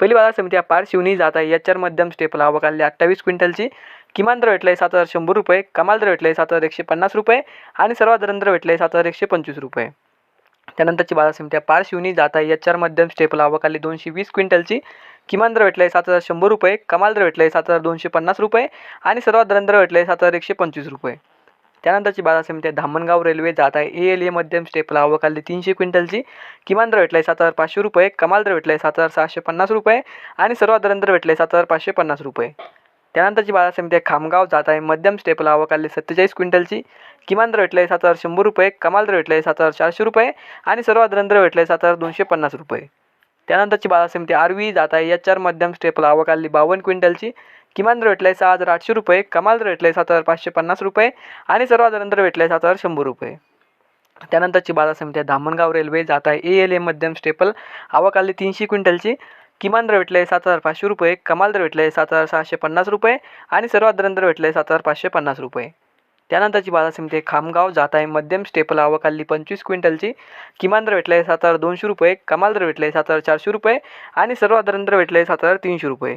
पहिली बाजार समिती आहे पार शिवनी जात आहे. याच्यावर मध्यम स्टेपला आवक आली अठ्ठावीस क्विंटलची किमान दर भेटला आहे सात हजार शंभर रुपये कमाल दर भेटला आहे सात हजार एकशे पन्नास रुपये आणि सर्वात दर दर भेटला आहे सात हजार एकशे पंचवीस रुपये. त्यानंतरची बाजार समिती पार शिवनी जात आहे. याच्यावर मध्यम स्टेपला आवक आली दोनशे वीस क्विंटलची किमान दर भेटला आहे सात हजार शंभर रुपये कमाल दर भेटला आहे सात हजार दोनशे पन्नास रुपये आणि सर्वात दर दर भेटला आहे सात हजार एकशे पंचवीस रुपये. त्यानंतरची बाजार समिती आहे. धामणगाव रेल्वे जात आहे. ए एल ए मध्यम स्टेपला अवकाली तीनशे क्विंटलची. किमान दर भेटला आहे सात हजार पाचशे रुपये. कमाल दर भेटला आहे सात हजार सहाशे पन्नास रुपये. आणि सर्वात दर दर भेटले सात हजार पाचशे पन्नास रुपये. त्यानंतरची बाजार समिती आहे. खामगाव जात आहे. मध्यम स्टेपला अवकाली सत्तेचाळीस क्विंटलची. किमान दर भेटले सात हजार शंभर रुपये. कमाल दर आहे सात हजार चारशे रुपये. आणि सर्वात दर दर भेटले सात हजार दोनशे पन्नास रुपये. त्यानंतरची बाजार समिती आरवी जात आहे. एच आर मध्यम स्टेपला आवक बावन्न क्विंटलची किमान दर भेटले सहा हजार आठशे रुपये. कमाल दर भेटले सात हजार पाचशे पन्नास रुपये. आणि सर्वात दर दर आहे सात हजार शंभर रुपये. त्यानंतरची बाजार समिती आहे. धामणगाव रेल्वे जात आहे. ए एल ए मध्यम स्टेपल आवक आली तीनशे क्विंटलची. किमान दर भेटले सात हजार पाचशे रुपये. कमाल दर भेटले सात हजार सहाशे पन्नास रुपये. आणि सर्वात दर दर भेटले सात हजार पाचशे पन्नास रुपये. त्यानंतरची बाजार समिती खामगाव जात आहे. मध्यम स्टेपल आवक आली पंचवीस क्विंटलची. किमान दर भेटले सात हजार दोनशे रुपये. कमाल दर भेटले सात हजार चारशे रुपये. आणि सर्वात दर दर भेटले सात हजार तीनशे रुपये.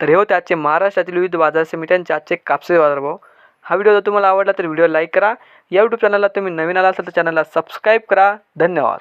तर हे होते आजचे महाराष्ट्रातील विविध बाजार समित्यांचे आजचे कापसे बाजारभाव. हा व्हिडिओ जर तुम्हाला आवडला तर व्हिडिओ लाईक करा. या यूट्यूब चॅनलला तुम्ही नवीन आला असाल तर चॅनलला सबस्क्राईब करा. धन्यवाद.